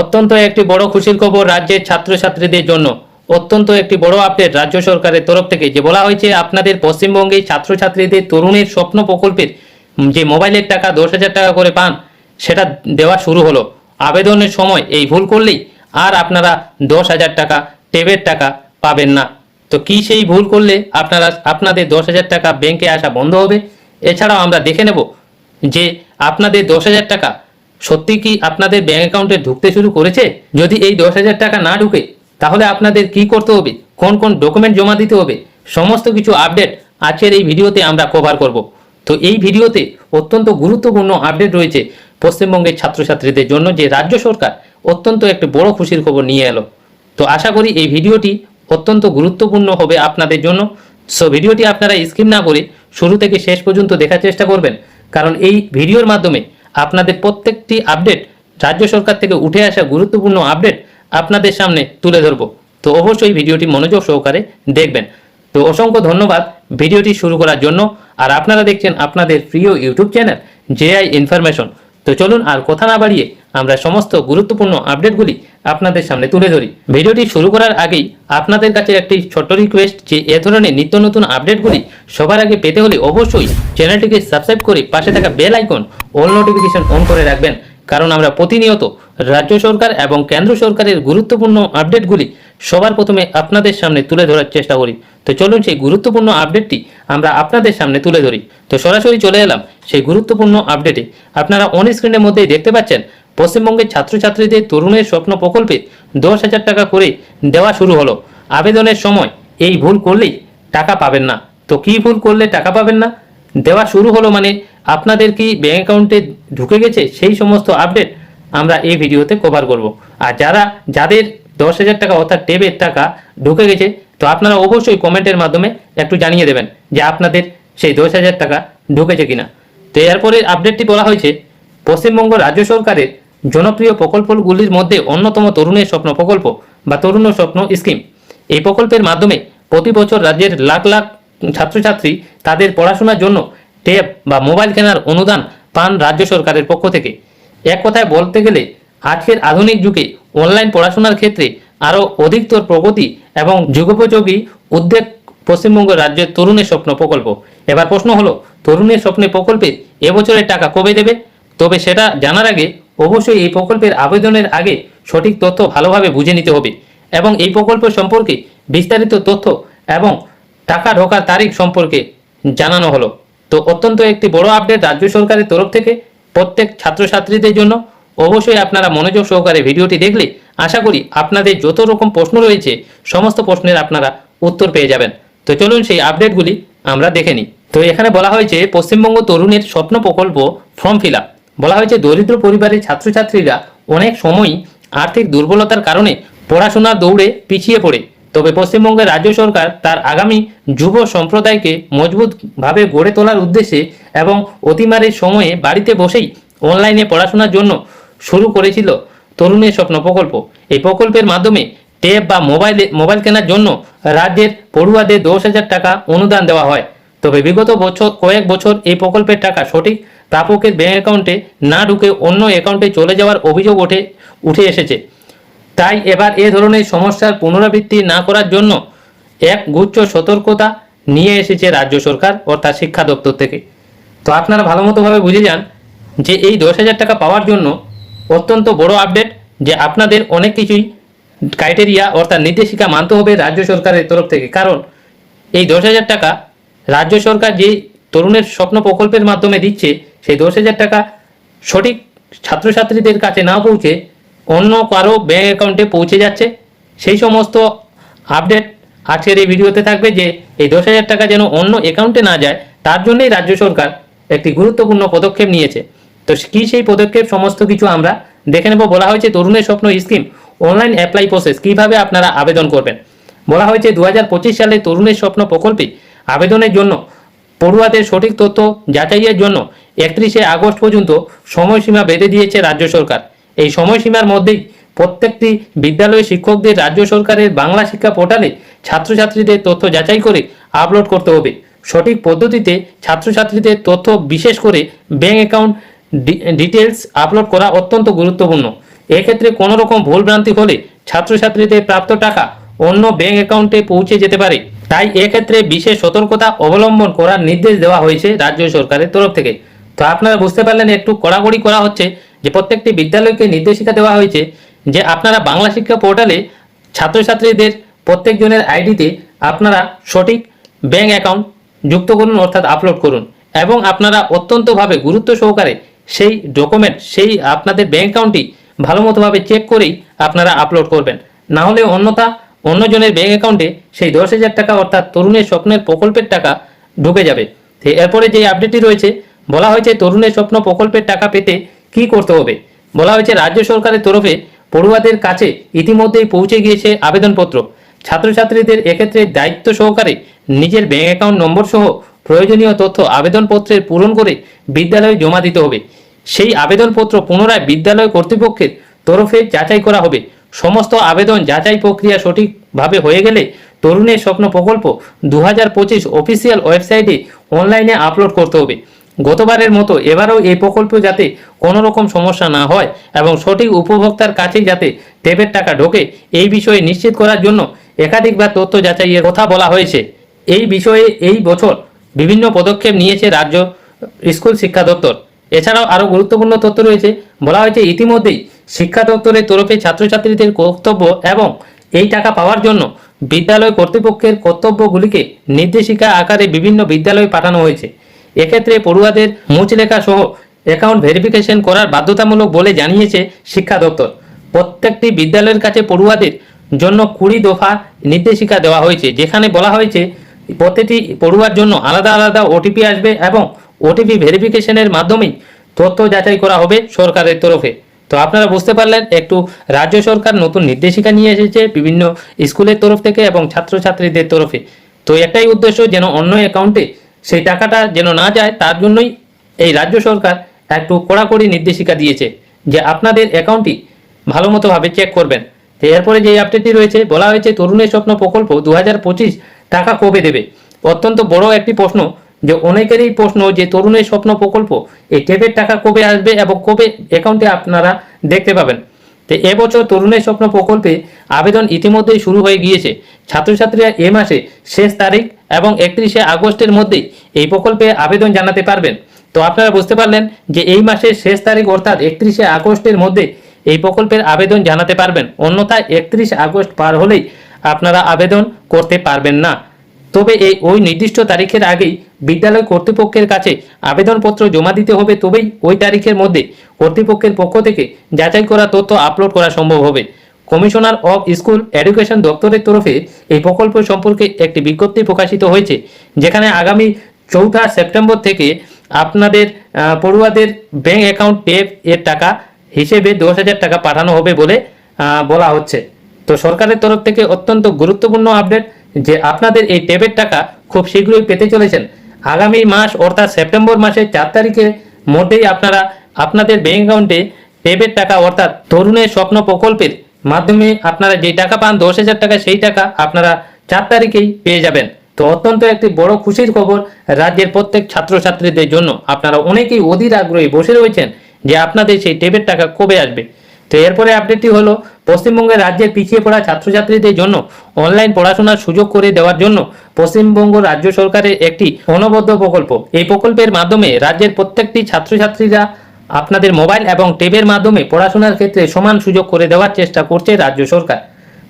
অত্যন্ত একটি বড় খুশির খবর রাজ্যের ছাত্রছাত্রীদের জন্য। অত্যন্ত একটি বড় আপডেট রাজ্য সরকারের তরফ থেকে যে বলা হয়েছে, আপনাদের পশ্চিমবঙ্গে ছাত্রছাত্রীদের তরুণের স্বপ্ন প্রকল্পের যে মোবাইলের টাকা দশ হাজার টাকা করে পান, সেটা দেওয়া শুরু হলো। আবেদনের সময় এই ভুল করলেই আর আপনারা দশ হাজার টাকা, টেবের টাকা পাবেন না। তো কি সেই ভুল করলে আপনারা, আপনাদের দশ হাজার টাকা ব্যাংকে আসা বন্ধ হবে? এছাড়াও আমরা দেখে নেব যে আপনাদের দশ হাজার টাকা সত্যি কি আপনাদের ব্যাঙ্ক অ্যাকাউন্টে ঢুকতে শুরু করেছে? যদি এই দশ হাজার টাকা না ঢুকে, তাহলে আপনাদের কি করতে হবে? কোন কোন ডকুমেন্ট জমা দিতে হবে? সমস্ত কিছু আপডেট আজকের এই ভিডিওতে আমরা কভার করব। তো এই ভিডিওতে অত্যন্ত গুরুত্বপূর্ণ আপডেট রয়েছে পশ্চিমবঙ্গের ছাত্রছাত্রীদের জন্য, যে রাজ্য সরকার অত্যন্ত একটি বড় খুশির খবর নিয়ে এলো। তো আশা করি এই ভিডিওটি অত্যন্ত গুরুত্বপূর্ণ হবে আপনাদের জন্য। সো ভিডিওটি আপনারা স্কিপ না করে শুরু থেকে শেষ পর্যন্ত দেখার চেষ্টা করবেন। কারণ এই ভিডিওর মাধ্যমে আপনাদের প্রত্যেকটি আপডেট রাজ্য সরকার থেকে উঠে আসা গুরুত্বপূর্ণ আপডেট আপনাদের সামনে তুলে ধরব। তো অবশ্যই ভিডিওটি মনোযোগ সহকারে দেখবেন। তো অসংখ্য ধন্যবাদ ভিডিওটি শুরু করার জন্য। আর আপনারা দেখছেন আপনাদের প্রিয় ইউটিউব চ্যানেল জেআই ইনফরমেশন তো চলুন আর কথা না বাড়িয়ে আমরা সমস্ত গুরুত্বপূর্ণ আপডেটগুলি আপনাদের সামনে তুলে ধরি। ভিডিওটি শুরু করার আগেই আপনাদের কাছে একটি ছোট্ট রিকোয়েস্ট যে, এ ধরনের নিত্য নতুন আপডেটগুলি সবার আগে পেতে হলে অবশ্যই চ্যানেলটিকে সাবস্ক্রাইব করে পাশে থাকা bell icon all notification on করে রাখবেন। কারণ আমরা প্রতিনিয়ত রাজ্য সরকার এবং কেন্দ্র সরকারের গুরুত্বপূর্ণ আপডেটগুলি সবার প্রথমে আপনাদের সামনে তুলে ধরার চেষ্টা করি। তো চলুন সেই গুরুত্বপূর্ণ আপডেটটি আমরা আপনাদের সামনে তুলে ধরি। তো সরাসরি চলে এলাম সেই গুরুত্বপূর্ণ আপডেটে আপনারা অন স্ক্রিনের মধ্যেই দেখতে পাচ্ছেন, পশ্চিমবঙ্গের ছাত্রছাত্রীদের তরুণের স্বপ্ন প্রকল্পে দশ হাজার টাকা করে দেওয়া শুরু হলো। আবেদনের সময় এই ভুল করলেই টাকা পাবেন না। তো কি ভুল করলে টাকা পাবেন না? দেওয়া শুরু হলো মানে আপনাদের কি ব্যাংক অ্যাকাউন্টে ঢুকে গেছে? সেই সমস্ত আপডেট আমরা এই ভিডিওতে কভার করব। আর যারা, যাদের দশ হাজার টাকা অর্থাৎ টেবের টাকা ঢুকে গেছে তো আপনারা অবশ্যই কমেন্টের মাধ্যমে একটু জানিয়ে দেবেন যে আপনাদের সেই দশ হাজার টাকা ঢুকেছে কিনা। তো এরপরে আপডেটটি বলা হয়েছে, পশ্চিমবঙ্গ রাজ্য সরকারের জনপ্রিয় প্রকল্পগুলির মধ্যে অন্যতম তরুণের স্বপ্ন প্রকল্প বা তরুণ স্বপ্ন স্কিম এই প্রকল্পের মাধ্যমে প্রতি বছর রাজ্যের লাখ লাখ ছাত্রছাত্রী তাদের পড়াশোনার জন্য ট্যাব বা মোবাইল কেনার অনুদান পান রাজ্য সরকারের পক্ষ থেকে। এক কথায় বলতে গেলে, আজকের আধুনিক যুগে অনলাইন পড়াশোনার ক্ষেত্রে আরও অধিকতর প্রগতি এবং যুগোপযোগী উদ্যোগ পশ্চিমবঙ্গ রাজ্যের তরুণের স্বপ্ন প্রকল্প। এবার প্রশ্ন হলো, তরুণের স্বপ্নে প্রকল্পে এবছরের টাকা কবে দেবে? তবে সেটা জানার আগে অবশ্যই এই প্রকল্পের আবেদনের আগে সঠিক তথ্য ভালোভাবে বুঝে নিতে হবে এবং এই প্রকল্প সম্পর্কে বিস্তারিত তথ্য এবং টাকা ঢোকার তারিখ সম্পর্কে জানানো হলো। তো অত্যন্ত একটি বড় আপডেট রাজ্য সরকারের তরফ থেকে প্রত্যেক ছাত্রছাত্রীদের জন্য। অবশ্যই আপনারা মনোযোগ সহকারে ভিডিওটি দেখলে আশা করি আপনাদের যত রকম প্রশ্ন রয়েছে, সমস্ত প্রশ্নের আপনারা উত্তর পেয়ে যাবেন। তো চলুন সেই আপডেটগুলি আমরা দেখে নিই। তো এখানে বলা হয়েছে, পশ্চিমবঙ্গ তরুণের স্বপ্ন প্রকল্প ফর্ম ফিল বলা হয়েছে, দরিদ্র পরিবারের ছাত্রছাত্রীরা অনেক সময়ই আর্থিক দুর্বলতার কারণে পড়াশোনার দৌড়ে পিছিয়ে পড়ে। তবে পশ্চিমবঙ্গের রাজ্য সরকার তার আগামী যুব সম্প্রদায়কে মজবুতভাবে গড়ে তোলার উদ্দেশ্যে এবং অতিমারের সময়ে বাড়িতে বসেই অনলাইনে পড়াশোনার জন্য শুরু করেছিল। তরুণের স্বপ্ন প্রকল্প। এই প্রকল্পের মাধ্যমে ট্যাব বা মোবাইলে, মোবাইল কেনার জন্য রাজ্যের পড়ুয়াদের দশ হাজার টাকা অনুদান দেওয়া হয়। তবে বিগত বছর, কয়েক বছর এই প্রকল্পের টাকা সঠিক প্রাপকের ব্যাঙ্ক অ্যাকাউন্টে না ঢুকে অন্য অ্যাকাউন্টে চলে যাওয়ার অভিযোগ ওঠে, উঠে এসেছে। তাই এবার এ ধরনের সমস্যার পুনরাবৃত্তি না করার জন্য এক গুচ্ছ সতর্কতা নিয়ে এসেছে রাজ্য সরকার, অর্থাৎ শিক্ষা দপ্তর থেকে। তো আপনারা ভালো মতোভাবে বুঝে যান যে এই দশ হাজার টাকা পাওয়ার জন্য অত্যন্ত বড় আপডেট যে আপনাদের অনেক কিছুই ক্রাইটেরিয়া অর্থাৎ নির্দেশিকা মানতে হবে রাজ্য সরকারের তরফ থেকে। কারণ এই দশ হাজার টাকা রাজ্য সরকার যে তরুণের স্বপ্ন প্রকল্পের মাধ্যমে দিচ্ছে, সেই দশ হাজার টাকা সঠিক ছাত্রছাত্রীদের কাছে না পৌঁছে অন্য কারও ব্যাঙ্ক অ্যাকাউন্টে পৌঁছে যাচ্ছে। সেই সমস্ত আপডেট আজকের এই ভিডিওতে থাকবে যে এই দশ হাজার টাকা যেন অন্য অ্যাকাউন্টে না যায়, তার জন্যই রাজ্য সরকার একটি গুরুত্বপূর্ণ পদক্ষেপ নিয়েছে। তো কি সেই পদক্ষেপ, সমস্ত কিছু আমরা দেখে নেব। বলা হয়েছে তরুণের স্বপ্ন স্কিম অনলাইন অ্যাপ্লাই প্রসেস কীভাবে আপনারা আবেদন করবেন? বলা হয়েছে দু হাজার পঁচিশ সালে তরুণের স্বপ্ন প্রকল্পে আবেদনের জন্য, পড়ুয়াদের সঠিক তথ্য যাচাইয়ের জন্য একত্রিশে আগস্ট পর্যন্ত সময়সীমা বেঁধে দিয়েছে রাজ্য সরকার। এই সময়সীমার মধ্যেই প্রত্যেকটি বিদ্যালয়ের শিক্ষকদের রাজ্য সরকারের বাংলা শিক্ষা পোর্টালে ছাত্রছাত্রীদের তথ্য যাচাই করে আপলোড করতে হবে। সঠিক পদ্ধতিতে ছাত্রছাত্রীদের তথ্য বিশেষ করে ব্যাংক অ্যাকাউন্ট ডিটেলস আপলোড করা অত্যন্ত গুরুত্বপূর্ণ। এক্ষেত্রে কোনো রকম ভুলভ্রান্তি হলে ছাত্রছাত্রীদের প্রাপ্ত টাকা অন্য ব্যাংক অ্যাকাউন্টে পৌঁছে যেতে পারে। তাই এক্ষেত্রে বিশেষ সতর্কতা অবলম্বন করার নির্দেশ দেওয়া হয়েছে রাজ্য সরকারের তরফ থেকে। তো আপনারা বুঝতে পারলেন, একটু কড়াকড়ি করা হচ্ছে যে প্রত্যেকটি বিদ্যালয়কে নির্দেশিকা দেওয়া হয়েছে যে আপনারা বাংলা শিক্ষা পোর্টালে ছাত্রছাত্রীদের প্রত্যেকজনের আইডিতে আপনারা সঠিক ব্যাংক অ্যাকাউন্ট যুক্ত করুন, অর্থাৎ আপলোড করুন। এবং আপনারা অত্যন্তভাবে গুরুত্ব সহকারে সেই ডকুমেন্ট সেই আপনাদের ব্যাঙ্ক অ্যাকাউন্টটি ভালো মতোভাবে চেক করেই আপনারা আপলোড করবেন। না হলে অন্যথা অন্যজনের ব্যাঙ্ক অ্যাকাউন্টে সেই দশ হাজার টাকা অর্থাৎ তরুণের স্বপ্নের প্রকল্পের টাকা ঢুকে যাবে। এরপরে যে আপডেটটি রয়েছে, বলা হয়েছে তরুণের স্বপ্ন প্রকল্পের টাকা পেতে কি করতে হবে? বলা হয়েছে রাজ্য সরকারের তরফে পড়ুয়াদের কাছে ইতিমধ্যেই পৌঁছে গিয়েছে আবেদনপত্র। ছাত্রছাত্রীদের এক্ষেত্রে দায়িত্ব সহকারে নিজের ব্যাংক অ্যাকাউন্ট নম্বর সহ প্রয়োজনীয় তথ্য আবেদনপত্রের পূরণ করে বিদ্যালয়ে জমা দিতে হবে। সেই আবেদনপত্র পুনরায় বিদ্যালয় কর্তৃপক্ষের তরফে যাচাই করা হবে। সমস্ত আবেদন যাচাই প্রক্রিয়া সঠিকভাবে হয়ে গেলে তরুণের স্বপ্ন প্রকল্প দু হাজার পঁচিশ অফিসিয়াল ওয়েবসাইটে অনলাইনে আপলোড করতে হবে। গতবারের মতো এবারও এই প্রকল্প যাতে কোনো রকম সমস্যা না হয় এবং সঠিক উপভোক্তার কাছে যাতে ট্যাবের টাকা ঢোকে, এই বিষয়ে নিশ্চিত করার জন্য একাধিকবার তথ্য যাচাইয়ের কথা বলা হয়েছে। এই বিষয়ে এই বছর বিভিন্ন পদক্ষেপ নিয়েছে রাজ্য স্কুল শিক্ষা দপ্তর। এছাড়াও আরও গুরুত্বপূর্ণ তথ্য রয়েছে। বলা হয়েছে ইতিমধ্যেই শিক্ষা দপ্তরের তরফে ছাত্রছাত্রীদের কর্তব্য এবং এই টাকা পাওয়ার জন্য বিদ্যালয় কর্তৃপক্ষের কর্তব্যগুলিকে নির্দেশিকা আকারে বিভিন্ন বিদ্যালয়ে পাঠানো হয়েছে। এক্ষেত্রে পড়ুয়াদের মুচলেখা সহ অ্যাকাউন্ট ভেরিফিকেশন করার বাধ্যতামূলক বলে জানিয়েছে শিক্ষা দপ্তর। প্রত্যেকটি বিদ্যালয়ের কাছে পড়ুয়াদের জন্য কুড়ি দফা নির্দেশিকা দেওয়া হয়েছে, যেখানে বলা হয়েছে প্রতিটি পড়ুয়ার জন্য আলাদা আলাদা ওটিপি আসবে এবং ওটিপি ভেরিফিকেশনের মাধ্যমেই তথ্য যাচাই করা হবে সরকারের তরফে। তো আপনারা বুঝতে পারলেন, একটু রাজ্য সরকার নতুন নির্দেশিকা নিয়ে এসেছে বিভিন্ন স্কুলের তরফ থেকে এবং ছাত্রছাত্রীদের তরফে। তো একটাই উদ্দেশ্য যেন অন্য অ্যাকাউন্টে সেই টাকাটা যেন না যায়, তার জন্যই এই রাজ্য সরকার একটু কড়াকড়ি নির্দেশিকা দিয়েছে যে আপনাদের অ্যাকাউন্টটি ভালো মতোভাবে চেক করবেন। তো এরপরে যে আপডেটটি রয়েছে, বলা হয়েছে তরুণের স্বপ্ন প্রকল্প দু হাজার পঁচিশ টাকা কবে দেবে? অত্যন্ত বড় একটি প্রশ্ন যে অনেকেরই প্রশ্ন যে তরুণের স্বপ্ন প্রকল্প, এই ট্যাবের টাকা কবে আসবে এবং কবে অ্যাকাউন্টে আপনারা দেখতে পাবেন? তো এবছর তরুণের স্বপ্ন প্রকল্পে আবেদন ইতিমধ্যেই শুরু হয়ে গিয়েছে। ছাত্রছাত্রীরা এ মাসে শেষ তারিখ এবং একত্রিশে আগস্টের মধ্যেই এই প্রকল্পে আবেদন জানাতে পারবেন। তো আপনারা বুঝতে পারলেন যে এই মাসের শেষ তারিখ অর্থাৎ একত্রিশে আগস্টের মধ্যে এই প্রকল্পের আবেদন জানাতে পারবেন। অন্যথায় একত্রিশ আগস্ট পার হলেই আপনারা আবেদন করতে পারবেন না। তবে এই ওই নির্দিষ্ট তারিখের আগেই বিদ্যালয় কর্তৃপক্ষের কাছে আবেদনপত্র জমা দিতে হবে, তবেই ওই তারিখের মধ্যে কর্তৃপক্ষের পক্ষ থেকে যাচাই করা, তথ্য আপলোড করা সম্ভব হবে। কমিশনার অফ স্কুল এডুকেশন দপ্তরের তরফে এই প্রকল্প সম্পর্কে একটি বিজ্ঞপ্তি প্রকাশিত হয়েছে, যেখানে আগামী চৌঠা সেপ্টেম্বর থেকে আপনাদের পড়ুয়াদের ব্যাংক অ্যাকাউন্ট পে এর টাকা হিসেবে দশ হাজার টাকা পাঠানো হবে বলে বলা হচ্ছে। তো সরকারের তরফ থেকে অত্যন্ত গুরুত্বপূর্ণ আপডেট যে আপনাদের এই ট্যাবের টাকা খুব শীঘ্রই পেতে চলেছেন। আগামী মাস অর্থাৎ সেপ্টেম্বর মাসের চার তারিখের মধ্যেই আপনারা আপনাদের ব্যাংক অ্যাকাউন্টে ট্যাবের টাকা অর্থাৎ তরুণের স্বপ্ন প্রকল্পের মাধ্যমে আপনারা যে টাকা পান দশ হাজার টাকা, সেই টাকা আপনারা চার তারিখেই পেয়ে যাবেন। তো অত্যন্ত একটি বড় খুশির খবর রাজ্যের প্রত্যেক ছাত্রছাত্রীদের জন্য। আপনারা অনেকেই অধীর আগ্রহী বসে রয়েছেন যে আপনাদের সেই টেবের টাকা কবে আসবে। তো এরপরে আপডেটটি হলো পশ্চিমবঙ্গের রাজ্যের পিছিয়ে পড়া ছাত্রছাত্রীদের জন্য অনলাইন পড়াশোনার সুযোগ করে দেওয়ার জন্য পশ্চিমবঙ্গ রাজ্য সরকারের একটি অনবদ্য প্রকল্প। এই প্রকল্পের মাধ্যমে রাজ্যের প্রত্যেকটি ছাত্রছাত্রীরা আপনাদের মোবাইল এবং ট্যাবের মাধ্যমে পড়াশোনার ক্ষেত্রে সমান সুযোগ করে দেওয়ার চেষ্টা করছে রাজ্য সরকার।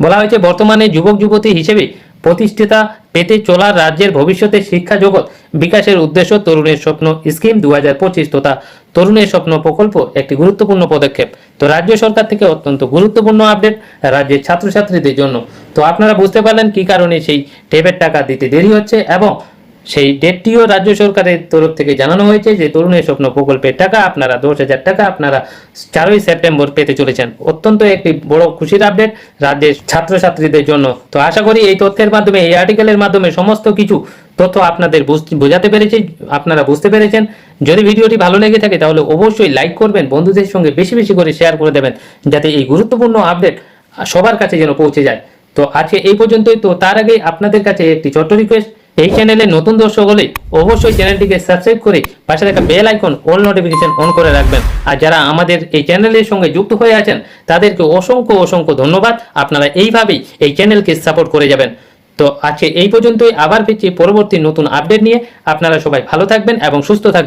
বলা হয়েছে, বর্তমানে যুবক যুবতী হিসেবে প্রতিষ্ঠিতা পেতে চলার রাজ্যের ভবিষ্যতে শিক্ষা জগৎ বিকাশের উদ্দেশ্য তরুণের স্বপ্ন স্কিম দু হাজার পঁচিশ তথা তরুণের স্বপ্ন প্রকল্প একটি গুরুত্বপূর্ণ পদক্ষেপ। তো রাজ্য সরকার থেকে অত্যন্ত গুরুত্বপূর্ণ আপডেট রাজ্যের ছাত্রছাত্রীদের জন্য। তো আপনারা বুঝতে পারলেন কি কারণে সেই টেপের টাকা দিতে দেরি হচ্ছে এবং সেই ডেটটিও রাজ্য সরকারের তরফ থেকে জানানো হয়েছে যে, তরুণের স্বপ্ন প্রকল্পের টাকা আপনারা, দশ হাজার টাকা আপনারা চারই সেপ্টেম্বর পেতে চলেছেন। অত্যন্ত একটি বড় খুশির আপডেট রাজ্যের ছাত্রছাত্রীদের জন্য। তো আশা করি এই তথ্যের মাধ্যমে, এই আর্টিকেলের মাধ্যমে সমস্ত কিছু তথ্য আপনাদের বুঝ- বোঝাতে পেরেছি, আপনারা বুঝতে পেরেছেন। যদি ভিডিওটি ভালো লেগে থাকে, তাহলে অবশ্যই লাইক করবেন, বন্ধুদের সঙ্গে বেশি বেশি করে শেয়ার করে দেবেন, যাতে এই গুরুত্বপূর্ণ আপডেট সবার কাছে যেন পৌঁছে যায়। তো আজকে এই পর্যন্তই। তো তার আগে আপনাদের কাছে একটি ছোট্ট রিকোয়েস্ট এই চ্যানেলে নতুন দর্শক হলে অবশ্যই চ্যানেলটিকে সাবস্ক্রাইব করে পাশে থাকা bell icon all notification on করে রাখবেন। আর যারা আমাদের এই চ্যানেলের সঙ্গে যুক্ত হয়ে আছেন, তাদেরকে অসংখ্য অসংখ্য ধন্যবাদ। আপনারা এইভাবেই এই চ্যানেলকে সাপোর্ট করে যাবেন। তো আজকে এই পর্যন্তই। আবার পেয়েছি পরবর্তী নতুন আপডেট নিয়ে। আপনারা সবাই ভালো থাকবেন এবং সুস্থ থাকবেন।